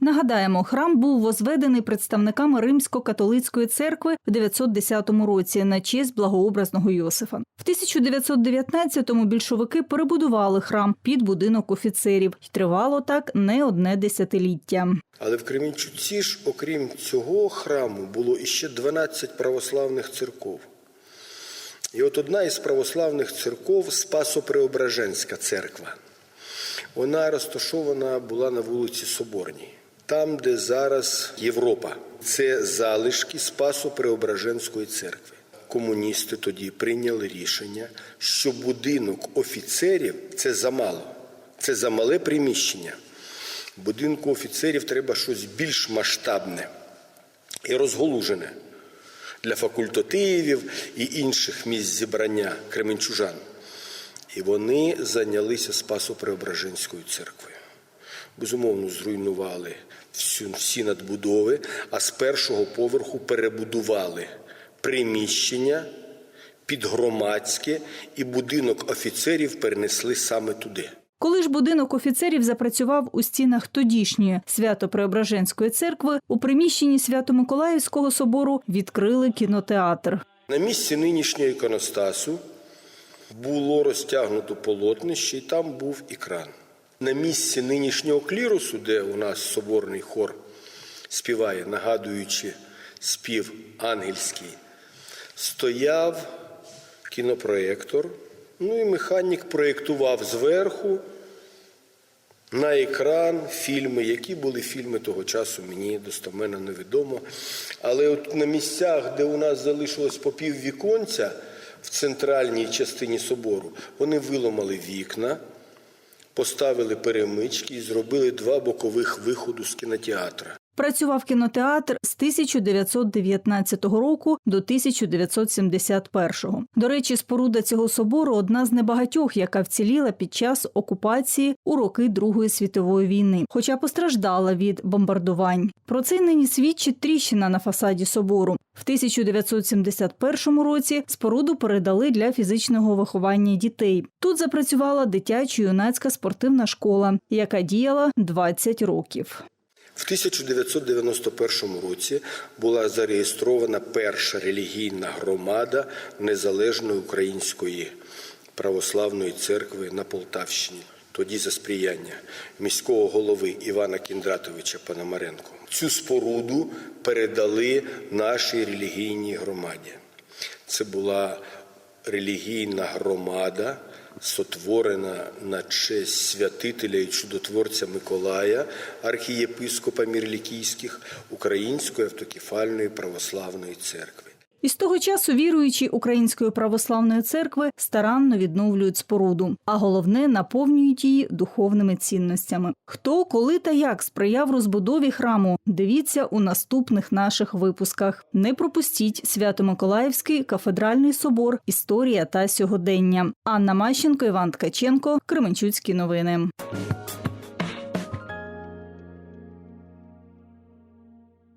Нагадаємо, храм був возведений представниками Римсько-католицької церкви в 910 році на честь благообразного Йосифа. В 1919-му більшовики перебудували храм під будинок офіцерів, і тривало так не одне десятиліття. Але в Кременчуці ж, окрім цього храму, було іще 12 православних церков. І от одна із православних церков Спасо-Преображенська церква. Вона розташована була на вулиці Соборній, там, де зараз Європа. Це залишки Спасо-Преображенської церкви. Комуністи тоді прийняли рішення, що будинок офіцерів це замало, це замале приміщення. Будинку офіцерів треба щось більш масштабне і розголужене для факультативів і інших місць зібрання кременчужан. І вони зайнялися Спасо-Преображенською церквою. Безумовно, зруйнували всі надбудови, а з першого поверху перебудували приміщення під громадське, і будинок офіцерів перенесли саме туди. Коли ж будинок офіцерів запрацював у стінах тодішньої Свято-Преображенської церкви, у приміщенні Свято-Миколаївського собору відкрили кінотеатр. На місці нинішнього іконостасу було розтягнуто полотнище, і там був екран. На місці нинішнього клірусу, де у нас соборний хор співає, нагадуючи спів ангельський, стояв кінопроєктор, ну і механік проєктував зверху на екран фільми. Які були фільми того часу, мені достоменно невідомо. Але от на місцях, де у нас залишилось по пів віконця в центральній частині собору, вони виламали вікна, поставили перемички і зробили два бокових виходу з кінотеатра. Працював кінотеатр з 1919 року до 1971. До речі, споруда цього собору одна з небагатьох, яка вціліла під час окупації у роки Другої світової війни, хоча постраждала від бомбардувань. Про це нині свідчить тріщина на фасаді собору. В 1971 році споруду передали для фізичного виховання дітей. Тут запрацювала дитячо-юнацька спортивна школа, яка діяла 20 років. В 1991 році була зареєстрована перша релігійна громада Незалежної Української православної церкви на Полтавщині. Тоді за сприяння міського голови Івана Кіндратовича Пономаренко. Цю споруду передали нашій релігійній громаді. Це була релігійна громада, сотворена на честь святителя і чудотворця Миколая, архієпископа Мірлікійських Української автокефальної православної церкви. І з того часу віруючі Української православної церкви старанно відновлюють споруду, а головне наповнюють її духовними цінностями. Хто, коли та як сприяв розбудові храму? Дивіться у наступних наших випусках. Не пропустіть Свято-Миколаївський кафедральний собор, історія та сьогодення. Анна Мащенко, Іван Ткаченко, Кременчуцькі новини.